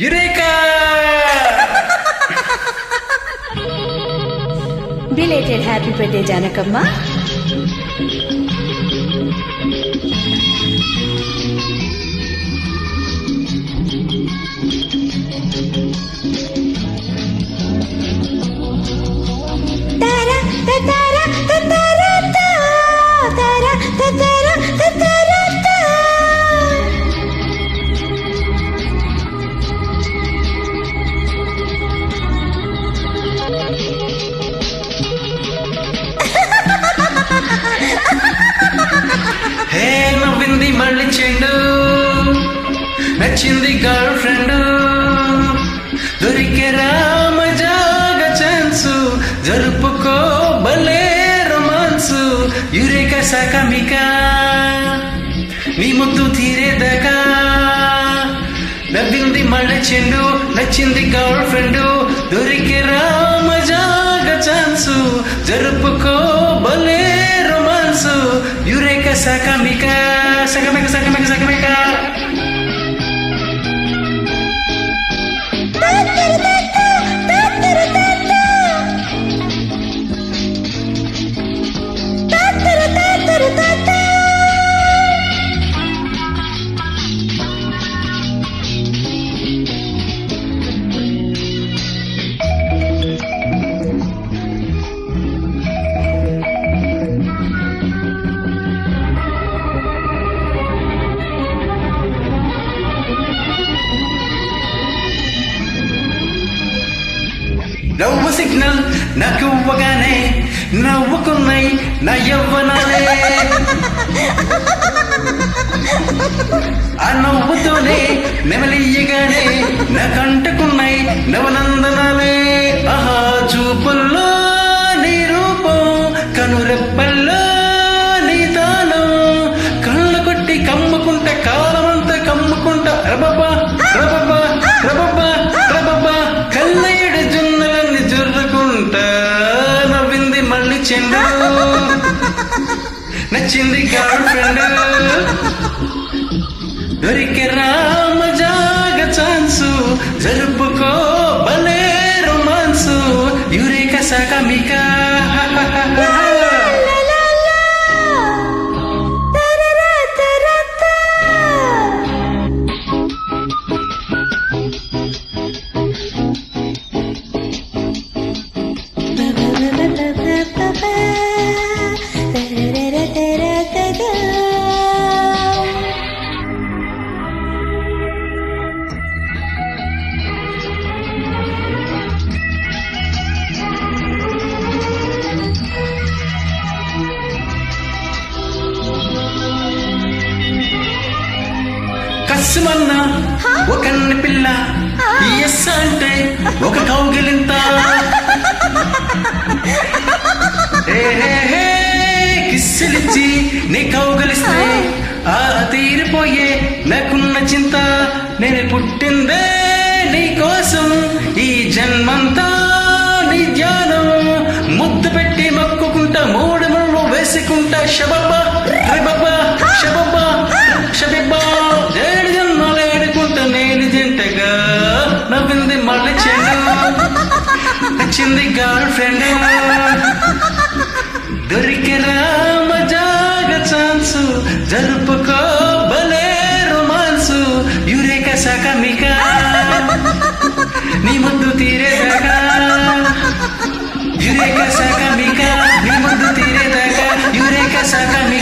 Eureka! Belated happy birthday Janakamma దొరికెరా మజాగా chance జరుపుకో భలే రొమాన్సు. యురేక సకమిక నీ ముద్దు తీరేదాకా నవ్వింది మళ్ళీ చెండు నచ్చింది గర్ల్ ఫ్రెండ్. దొరికెరా మజాగా ఛాన్సు జరుపుకో భలే రొమాన్సు. యురేక సకమిక సకమిక సకమిక సకమిక నవ్వు సిగ్నల్ నాకు ఇవ్వగానే నవ్వుకున్నాయి నా యవ్వనాలే. ఆ నవ్వుతోనే నెమలియ్యగానే నా కంటకున్నాయి నవనందనాలే. ఆహా చూపుల్లో నీ రూపం కనురెప్పల్లో నీ తాళం. కళ్ళు కొట్టి కమ్ముకుంట కాలమంతా కమ్ముకుంట రబబా నచ్చింది గర్ల్ ఫ్రెండ్ దొరికి రామ జాగ ఛాన్సు జరుపుకో భలే రొమాన్సు. యురేక సగమికా కస్సుమన్న ఒక పిల్ల ఎస్ అంటే ఒక కౌగిలింత. కిస్సులిచ్చి నీ కౌగలిస్తే ఆ తీరిపోయే నాకున్న చింత నేను పుట్టిందే నీ కోసం. ఈ జన్మంతా నీ ధ్యానం ఇచ్చింది గర్ల్ ఫ్రెండ్ దొరికిరా మజాగ ఛాన్స్ జరుపుకో భలే రొమాన్స్. యురేక సకమిక నీ ముద్దు తీరేదాకా. యురేక సకమిక నీ ముద్దు తీరేదాకా. యురేక సకమిక